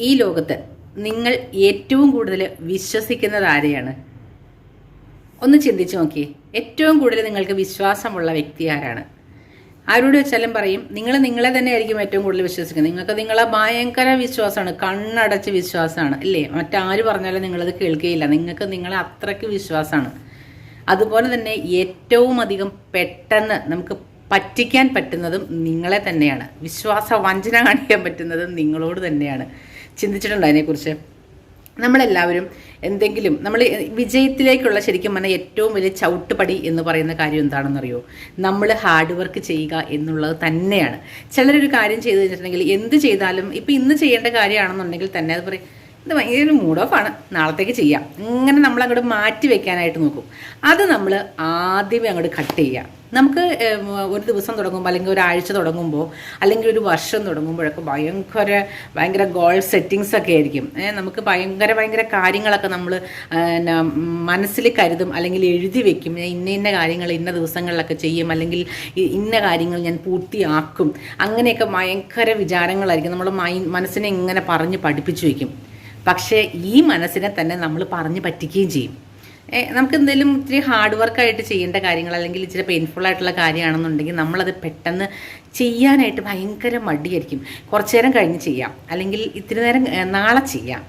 ഈ ലോകത്ത് നിങ്ങൾ ഏറ്റവും കൂടുതൽ വിശ്വസിക്കുന്നത് ആരെയാണ്? ഒന്ന് ചിന്തിച്ചു നോക്കിയേ. ഏറ്റവും കൂടുതൽ നിങ്ങൾക്ക് വിശ്വാസമുള്ള വ്യക്തി ആരാണ്? ആരോട് വെച്ചാലും പറയും നിങ്ങൾ നിങ്ങളെ തന്നെ ആയിരിക്കും ഏറ്റവും കൂടുതൽ വിശ്വസിക്കുന്നത്. നിങ്ങൾക്ക് നിങ്ങളെ ഭയങ്കര വിശ്വാസമാണ് കണ്ണടച്ച് വിശ്വാസമാണ് അല്ലേ മറ്റാര് പറഞ്ഞാലും നിങ്ങളത് കേൾക്കുകയില്ല നിങ്ങൾക്ക് നിങ്ങളെ അത്രയ്ക്ക് വിശ്വാസമാണ്. അതുപോലെ തന്നെ ഏറ്റവും അധികം പെട്ടെന്ന് നമുക്ക് പറ്റിക്കാൻ പറ്റുന്നതും നിങ്ങളെ തന്നെയാണ്. വിശ്വാസ വഞ്ചന കാണിക്കാൻ പറ്റുന്നതും നിങ്ങളോട് തന്നെയാണ്. ചിന്തിച്ചിട്ടുണ്ടോ അതിനെക്കുറിച്ച്? നമ്മളെല്ലാവരും എന്തെങ്കിലും നമ്മൾ വിജയത്തിലേക്കുള്ള ശരിക്കും പറഞ്ഞാൽ ഏറ്റവും വലിയ ചവിട്ടുപടി എന്ന് പറയുന്ന കാര്യം എന്താണെന്നറിയോ? നമ്മൾ ഹാർഡ് വർക്ക് ചെയ്യുക എന്നുള്ളത് തന്നെയാണ്. ചിലരൊരു കാര്യം ചെയ്തു കഴിഞ്ഞിട്ടുണ്ടെങ്കിൽ എന്ത് ചെയ്താലും ഇപ്പം ഇന്ന് ചെയ്യേണ്ട കാര്യമാണെന്നുണ്ടെങ്കിൽ തന്നെ അത് പറയും ഇത് ഭയങ്കര മൂഡ് ഓഫ് ആണ്. നാളത്തേക്ക് ചെയ്യാം. ഇങ്ങനെ നമ്മൾ അങ്ങോട്ട് മാറ്റി വെക്കാനായിട്ട് നോക്കും. അത് നമ്മൾ ആദ്യമേ അങ്ങോട്ട് കട്ട് ചെയ്യുക. നമുക്ക് ഒരു ദിവസം തുടങ്ങുമ്പോൾ അല്ലെങ്കിൽ ഒരാഴ്ച തുടങ്ങുമ്പോൾ അല്ലെങ്കിൽ ഒരു വർഷം തുടങ്ങുമ്പോഴൊക്കെ ഭയങ്കര ഭയങ്കര ഗോൾ സെറ്റിങ്സ് ഒക്കെ ആയിരിക്കും. നമുക്ക് ഭയങ്കര ഭയങ്കര കാര്യങ്ങളൊക്കെ നമ്മൾ മനസ്സിൽ കരുതും അല്ലെങ്കിൽ എഴുതി വെക്കും. ഇന്ന ഇന്ന കാര്യങ്ങൾ ഇന്ന ദിവസങ്ങളിലൊക്കെ ചെയ്യും അല്ലെങ്കിൽ ഇന്ന കാര്യങ്ങൾ ഞാൻ പൂർത്തിയാക്കും. അങ്ങനെയൊക്കെ ഭയങ്കര വിചാരങ്ങളായിരിക്കും. നമ്മൾ മനസ്സിനെ ഇങ്ങനെ പറഞ്ഞ് പഠിപ്പിച്ചു വയ്ക്കും പക്ഷേ ഈ മനസ്സിനെ തന്നെ നമ്മൾ പറഞ്ഞ് പറ്റിക്കുകയും ചെയ്യും. നമുക്ക് എന്തെങ്കിലും ഇത്തിരി ഹാർഡ് വർക്കായിട്ട് ചെയ്യേണ്ട കാര്യങ്ങൾ അല്ലെങ്കിൽ ഇച്ചിരി പെയിൻഫുൾ ആയിട്ടുള്ള കാര്യമാണെന്നുണ്ടെങ്കിൽ നമ്മളത് പെട്ടെന്ന് ചെയ്യാനായിട്ട് ഭയങ്കര മടിയായിരിക്കും. കുറച്ചു നേരം കഴിഞ്ഞ് ചെയ്യാം. അല്ലെങ്കിൽ ഇത്തിരി നേരം നാളെ ചെയ്യാം.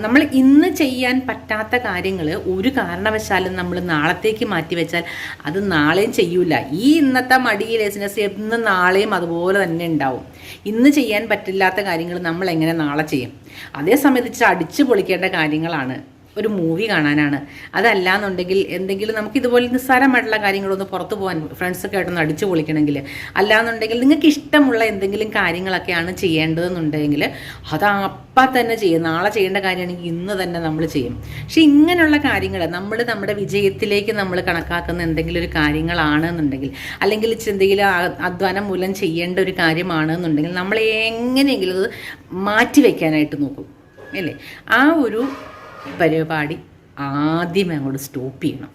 നമ്മൾ ഇന്ന് ചെയ്യാൻ പറ്റാത്ത കാര്യങ്ങൾ ഒരു കാരണവശാലും നമ്മൾ നാളത്തേക്ക് മാറ്റി വെച്ചാൽ അത് നാളെയും ചെയ്യൂല. ഈ ഇന്നത്തെ മടി ലേസിനെസ് എന്ന് നാളെയും അതുപോലെ തന്നെ ഉണ്ടാവും. ഇന്ന് ചെയ്യാൻ പറ്റില്ലാത്ത കാര്യങ്ങൾ നമ്മൾ എങ്ങനെ നാളെ ചെയ്യും? അതേ സമയത്ത് ഇച്ചിരി അടിച്ചു പൊളിക്കേണ്ട കാര്യങ്ങളാണ്. ഒരു മൂവി കാണാനാണ്. അതല്ല എന്നുണ്ടെങ്കിൽ എന്തെങ്കിലും നമുക്ക് ഇതുപോലെ നിസ്സാരമായിട്ടുള്ള കാര്യങ്ങളൊന്ന് പുറത്തു പോകാൻ ഫ്രണ്ട്സൊക്കെ ആയിട്ടൊന്ന് അടിച്ചു പൊളിക്കണമെങ്കിൽ അല്ലാന്നുണ്ടെങ്കിൽ നിങ്ങൾക്ക് ഇഷ്ടമുള്ള എന്തെങ്കിലും കാര്യങ്ങളൊക്കെയാണ് ചെയ്യേണ്ടതെന്നുണ്ടെങ്കിൽ അത് അപ്പം തന്നെ ചെയ്യും. നാളെ ചെയ്യേണ്ട കാര്യമാണെങ്കിൽ ഇന്ന് തന്നെ നമ്മൾ ചെയ്യും. പക്ഷെ ഇങ്ങനെയുള്ള കാര്യങ്ങൾ നമ്മൾ നമ്മുടെ വിജയത്തിലേക്ക് നമ്മൾ കണക്കാക്കുന്ന എന്തെങ്കിലും ഒരു കാര്യങ്ങളാണെന്നുണ്ടെങ്കിൽ അല്ലെങ്കിൽ ഇച്ചിരി എന്തെങ്കിലും അധ്വാനം മൂലം ചെയ്യേണ്ട ഒരു കാര്യമാണെന്നുണ്ടെങ്കിൽ നമ്മൾ എങ്ങനെയെങ്കിലും അത് മാറ്റി വയ്ക്കാനായിട്ട് നോക്കും. അല്ലേ? ആ ഒരു പരിപാടി ആദ്യമേ അങ്ങോട്ട് സ്റ്റോപ്പ് ചെയ്യണം.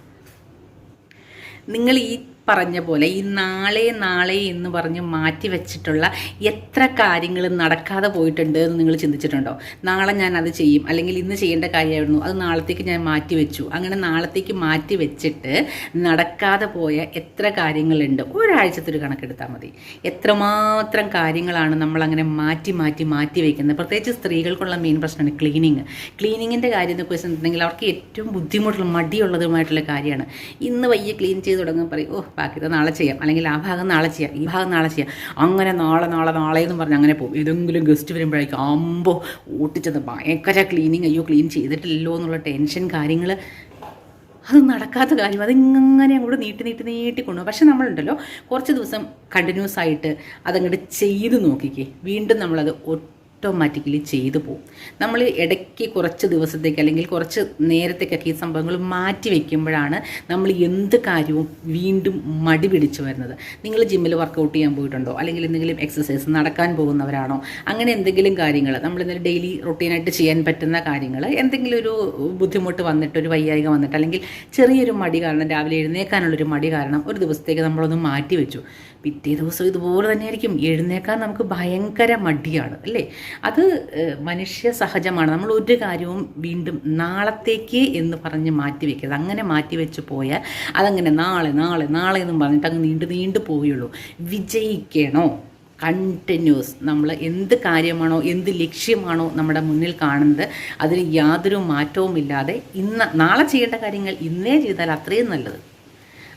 നിങ്ങൾ ഈ പറഞ്ഞ പോലെ ഈ നാളെ നാളെ എന്ന് പറഞ്ഞ് മാറ്റി വെച്ചിട്ടുള്ള എത്ര കാര്യങ്ങൾ നടക്കാതെ പോയിട്ടുണ്ട് എന്ന് നിങ്ങൾ ചിന്തിച്ചിട്ടുണ്ടോ? നാളെ ഞാൻ അത് ചെയ്യും അല്ലെങ്കിൽ ഇന്ന് ചെയ്യേണ്ട കാര്യമായിരുന്നു അത് നാളത്തേക്ക് ഞാൻ മാറ്റി വെച്ചു. അങ്ങനെ നാളത്തേക്ക് മാറ്റി വെച്ചിട്ട് നടക്കാതെ പോയ എത്ര കാര്യങ്ങളുണ്ട്? ഒരാഴ്ചത്തെ ഒരു കണക്കെടുത്താൽ മതി. എത്രമാത്രം കാര്യങ്ങളാണ് നമ്മൾ അങ്ങനെ മാറ്റി മാറ്റി മാറ്റി വയ്ക്കുന്നത് പ്രത്യേകിച്ച് സ്ത്രീകൾക്കുള്ള മെയിൻ പ്രശ്നമാണ് ക്ലീനിങ്. ക്ലീനിങ്ങിന്റെ കാര്യം എന്നൊക്കെ വെച്ചിട്ടുണ്ടെങ്കിൽ അവർക്ക് ഏറ്റവും ബുദ്ധിമുട്ടുള്ള മടിയുള്ളതുമായിട്ടുള്ള കാര്യമാണ്. ഇന്ന് വയ്യ ക്ലീൻ ചെയ്ത് തുടങ്ങുമ്പോൾ പറയും ഓ ബാക്കി നാളെ ചെയ്യാം. അല്ലെങ്കിൽ ആ ഭാഗം നാളെ ചെയ്യാം. ഈ ഭാഗം നാളെ ചെയ്യാം. അങ്ങനെ നാളെ നാളെ നാളെ എന്ന് പറഞ്ഞ് അങ്ങനെ പോകും. ഏതെങ്കിലും ഗസ്റ്റ് വരുമ്പോഴേക്കും അമ്പോ ഓട്ടിച്ചത് ഭയങ്കര ക്ലീനിങ് അയ്യോ ക്ലീൻ ചെയ്തിട്ടില്ലല്ലോ എന്നുള്ള ടെൻഷൻ കാര്യങ്ങൾ അത് നടക്കാത്ത കാര്യം. അതിങ്ങനെ അങ്ങോട്ട് നീട്ടി നീട്ടി നീട്ടി കൊണ്ടുപോകും. പക്ഷെ നമ്മളുണ്ടല്ലോ കുറച്ച് ദിവസം കണ്ടിന്യൂസ് ആയിട്ട് അതങ്ങോട്ട് ചെയ്ത് നോക്കിക്കേ. വീണ്ടും നമ്മളത് ഓട്ടോമാറ്റിക്കലി ചെയ്തു പോകും നമ്മൾ ഇടയ്ക്ക് കുറച്ച് ദിവസത്തേക്ക് അല്ലെങ്കിൽ കുറച്ച് നേരത്തേക്കൊക്കെ ഈ സംഭവങ്ങൾ മാറ്റി വയ്ക്കുമ്പോഴാണ് നമ്മൾ എന്ത് കാര്യവും വീണ്ടും മടി പിടിച്ചു വരുന്നത്. നിങ്ങൾ ജിമ്മിൽ വർക്കൗട്ട് ചെയ്യാൻ പോയിട്ടുണ്ടോ? അല്ലെങ്കിൽ എന്തെങ്കിലും എക്സസൈസ് നടക്കാൻ പോകുന്നവരാണോ? അങ്ങനെ എന്തെങ്കിലും കാര്യങ്ങൾ നമ്മൾ എന്തെങ്കിലും ഡെയിലി റൊട്ടീനായിട്ട് ചെയ്യാൻ പറ്റുന്ന കാര്യങ്ങൾ എന്തെങ്കിലും ഒരു ബുദ്ധിമുട്ട് വന്നിട്ട് ഒരു വയ്യായിക വന്നിട്ട് അല്ലെങ്കിൽ ചെറിയൊരു മടി കാരണം രാവിലെ എഴുന്നേക്കാനുള്ളൊരു മടി കാരണം ഒരു ദിവസത്തേക്ക് നമ്മളൊന്ന് മാറ്റി വെച്ചു. പിറ്റേ ദിവസം ഇതുപോലെ തന്നെയായിരിക്കും. എഴുന്നേക്കാൻ നമുക്ക് ഭയങ്കര മടിയാണ് അല്ലേ? അത് മനുഷ്യ സഹജമാണ്. നമ്മൾ ഒരു കാര്യവും വീണ്ടും നാളത്തേക്ക് എന്ന് പറഞ്ഞ് മാറ്റി വെക്കരുത്. അങ്ങനെ മാറ്റി വെച്ച് പോയാൽ അതങ്ങനെ നാളെ നാളെ നാളെ എന്നും പറഞ്ഞിട്ട് അങ്ങ് നീണ്ടു നീണ്ടു പോവുകയുള്ളൂ. വിജയിക്കണോ? കണ്ടിന്യൂസ് നമ്മൾ എന്ത് കാര്യമാണോ എന്ത് ലക്ഷ്യമാണോ നമ്മുടെ മുന്നിൽ കാണുന്നത് അതിന് യാതൊരു മാറ്റവും ഇല്ലാതെ ഇന്ന് നാളെ ചെയ്യേണ്ട കാര്യങ്ങൾ ഇന്നേ ചെയ്താൽ അത്രയും നല്ലത്.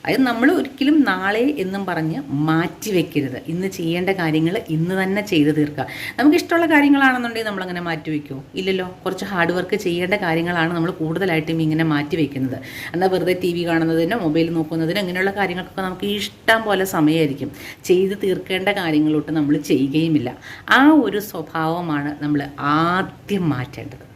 അത് നമ്മൾ ഒരിക്കലും നാളെ എന്നും പറഞ്ഞ് മാറ്റി വെക്കരുത്. ഇന്ന് ചെയ്യേണ്ട കാര്യങ്ങൾ ഇന്ന് തന്നെ ചെയ്ത് തീർക്കുക. നമുക്ക് ഇഷ്ടമുള്ള കാര്യങ്ങളാണെന്നുണ്ടെങ്കിൽ നമ്മളങ്ങനെ മാറ്റി വയ്ക്കുമോ ഇല്ലല്ലോ. കുറച്ച് ഹാർഡ് വർക്ക് ചെയ്യേണ്ട കാര്യങ്ങളാണ് നമ്മൾ കൂടുതലായിട്ടും ഇങ്ങനെ മാറ്റി വയ്ക്കുന്നത് എന്നാൽ വെറുതെ ടി വി കാണുന്നതിനോ മൊബൈൽ നോക്കുന്നതിനോ ഇങ്ങനെയുള്ള കാര്യങ്ങൾക്കൊക്കെ നമുക്ക് ഇഷ്ടം പോലെ സമയമായിരിക്കും. ചെയ്ത് തീർക്കേണ്ട കാര്യങ്ങളോട്ട് നമ്മൾ ചെയ്യുകയുമില്ല. ആ ഒരു സ്വഭാവമാണ് നമ്മൾ ആദ്യം മാറ്റേണ്ടത്.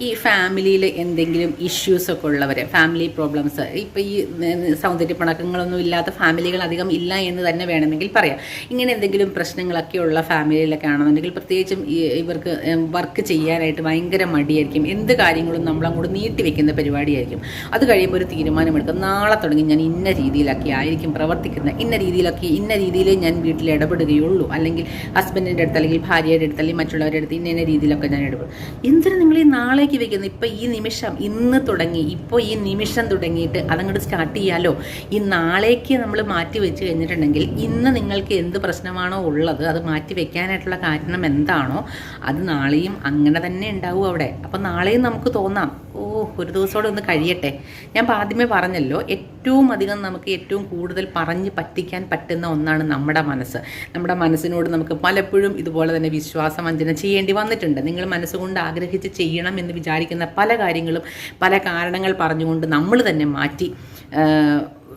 ഈ ഫാമിലിയിൽ എന്തെങ്കിലും ഇഷ്യൂസ് ഒക്കെ ഉള്ളവർ ഫാമിലി പ്രോബ്ലംസ് ഇപ്പോൾ ഈ ന- സൗന്ദര്യ പണക്കങ്ങളൊന്നും ഇല്ലാത്ത ഫാമിലികൾ അധികം ഇല്ല എന്ന് തന്നെ വേണമെങ്കിൽ പറയാം. ഇങ്ങനെ എന്തെങ്കിലും പ്രശ്നങ്ങളൊക്കെ ഉള്ള ഫാമിലിയിലൊക്കെ ആണെന്നുണ്ടെങ്കിൽ പ്രത്യേകിച്ചും ഇവർക്ക് വർക്ക് ചെയ്യാനായിട്ട് ഭയങ്കര മടിയായിരിക്കും. എന്ത് കാര്യങ്ങളും നമ്മളങ്ങോട്ട് നീട്ടി വെക്കുന്ന പരിപാടിയായിരിക്കും. അത് കഴിയുമ്പോൾ ഒരു തീരുമാനമെടുക്കും. നാളെ തുടങ്ങി ഞാൻ ഇന്ന രീതിയിലൊക്കെ ആയിരിക്കും പ്രവർത്തിക്കുന്നത്. ഇന്ന രീതിയിലൊക്കെ ഇന്ന രീതിയിലേ ഞാൻ വീട്ടിൽ ഇടപെടുകയുള്ളൂ. അല്ലെങ്കിൽ ഹസ്ബൻഡിന്റെ അടുത്ത് അല്ലെങ്കിൽ ഭാര്യയുടെ അടുത്ത് അല്ലെങ്കിൽ മറ്റുള്ളവരുടെ അടുത്ത് ഇന്ന രീതിയിലൊക്കെ ഞാൻ ഇടപെടും. എന്തിനു നിങ്ങൾ ഈ നാളേക്ക് വെക്കുന്നത് ഇപ്പോൾ ഈ നിമിഷം ഇന്ന് തുടങ്ങി ഇപ്പോൾ ഈ നിമിഷം തുടങ്ങിയിട്ട് അതങ്ങോട്ട് സ്റ്റാർട്ട് ചെയ്യാലോ? ഈ നാളേക്ക് നമ്മൾ മാറ്റി വെച്ച് കഴിഞ്ഞിട്ടുണ്ടെങ്കിൽ ഇന്ന് നിങ്ങൾക്ക് എന്ത് പ്രശ്നമാണോ ഉള്ളത് അത് മാറ്റി വെക്കാനായിട്ടുള്ള കാരണം എന്താണോ അത് നാളെയും അങ്ങനെ തന്നെ ഉണ്ടാവും അവിടെ. അപ്പോൾ നാളെയും നമുക്ക് തോന്നാം. ഓ ഒരു ദിവസത്തോടെ ഒന്ന് കഴിയട്ടെ. ഞാൻ ആദ്യമേ പറഞ്ഞല്ലോ ഏറ്റവും അധികം നമുക്ക് ഏറ്റവും കൂടുതൽ പറഞ്ഞ് പറ്റിക്കാൻ പറ്റുന്ന ഒന്നാണ് നമ്മുടെ മനസ്സ്. നമ്മുടെ മനസ്സിനോട് നമുക്ക് പലപ്പോഴും ഇതുപോലെ തന്നെ വിശ്വാസവഞ്ചന ചെയ്യേണ്ടി വന്നിട്ടുണ്ട്. നിങ്ങൾ മനസ്സുകൊണ്ട് ആഗ്രഹിച്ച് ചെയ്യണം എന്ന് വിചാരിക്കുന്ന പല കാര്യങ്ങളും പല കാരണങ്ങൾ പറഞ്ഞുകൊണ്ട് നമ്മൾ തന്നെ മാറ്റി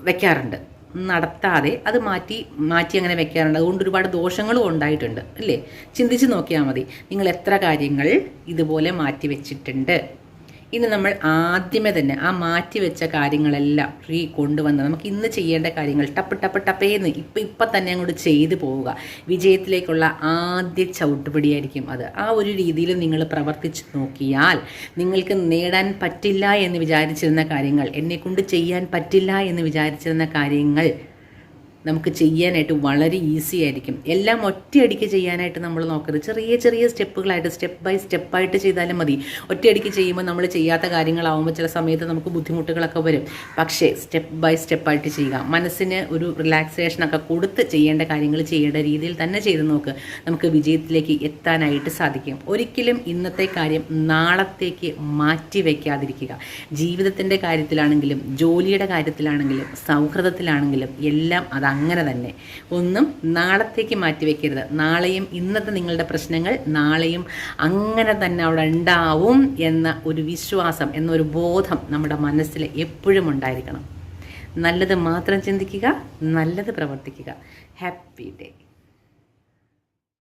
വെക്കാറുണ്ട്. നടത്താതെ അത് മാറ്റി മാറ്റി അങ്ങനെ വെക്കാറുണ്ട്. അതുകൊണ്ട് ഒരുപാട് ദോഷങ്ങളും ഉണ്ടായിട്ടുണ്ട് അല്ലേ? ചിന്തിച്ച് നോക്കിയാൽ മതി. നിങ്ങൾ എത്ര കാര്യങ്ങൾ ഇതുപോലെ മാറ്റി വെച്ചിട്ടുണ്ട്? ഇനി നമ്മൾ ആദ്യമേ തന്നെ ആ മാറ്റി വെച്ച കാര്യങ്ങളെല്ലാം ഫ്രീ കൊണ്ടുവന്ന് നമുക്ക് ഇന്ന് ചെയ്യേണ്ട കാര്യങ്ങൾ ടപ്പ് ടപ്പ് ടപ്പേന്ന് ഇപ്പം ഇപ്പം തന്നെ അങ്ങോട്ട് ചെയ്തു പോവുക. വിജയത്തിലേക്കുള്ള ആദ്യ ചവിട്ടുപടിയായിരിക്കും അത്. ആ ഒരു രീതിയിൽ നിങ്ങൾ പ്രവർത്തിച്ച് നോക്കിയാൽ നിങ്ങൾക്ക് നേടാൻ പറ്റില്ല എന്ന് വിചാരിച്ചിരുന്ന കാര്യങ്ങൾ എന്നെക്കൊണ്ട് ചെയ്യാൻ പറ്റില്ല എന്ന് വിചാരിച്ചിരുന്ന കാര്യങ്ങൾ നമുക്ക് ചെയ്യാനായിട്ട് വളരെ ഈസി ആയിരിക്കും. എല്ലാം ഒറ്റയടിക്ക് ചെയ്യാനായിട്ട് നമ്മൾ നോക്കരുത്. ചെറിയ ചെറിയ സ്റ്റെപ്പുകളായിട്ട് സ്റ്റെപ്പ് ബൈ സ്റ്റെപ്പായിട്ട് ചെയ്താലും മതി. ഒറ്റയടിക്ക് ചെയ്യുമ്പോൾ നമ്മൾ ചെയ്യാത്ത കാര്യങ്ങളാവുമ്പോൾ ചില സമയത്ത് നമുക്ക് ബുദ്ധിമുട്ടുകളൊക്കെ വരും. പക്ഷേ സ്റ്റെപ്പ് ബൈ സ്റ്റെപ്പായിട്ട് ചെയ്യുക. മനസ്സിന് ഒരു റിലാക്സേഷനൊക്കെ കൊടുത്ത് ചെയ്യേണ്ട കാര്യങ്ങൾ ചെയ്യേണ്ട രീതിയിൽ തന്നെ ചെയ്ത് നോക്ക്. നമുക്ക് വിജയത്തിലേക്ക് എത്താനായിട്ട് സാധിക്കും. ഒരിക്കലും ഇന്നത്തെ കാര്യം നാളത്തേക്ക് മാറ്റി വയ്ക്കാതിരിക്കുക ജീവിതത്തിന്റെ കാര്യത്തിലാണെങ്കിലും ജോലിയുടെ കാര്യത്തിലാണെങ്കിലും സൗഹൃദത്തിലാണെങ്കിലും എല്ലാം അതങ്ങനെ തന്നെ. ഒന്നും നാളത്തേക്ക് മാറ്റി വെക്കരുത്. നാളെയും ഇന്നത്തെ നിങ്ങളുടെ പ്രശ്നങ്ങൾ നാളെയും അങ്ങനെ തന്നെ അവിടെ ഉണ്ടാവും എന്ന ഒരു വിശ്വാസം എന്നൊരു ബോധം നമ്മുടെ മനസ്സിൽ എപ്പോഴും ഉണ്ടായിരിക്കണം. നല്ലത് മാത്രം ചിന്തിക്കുക നല്ലത് പ്രവർത്തിക്കുക. Happy day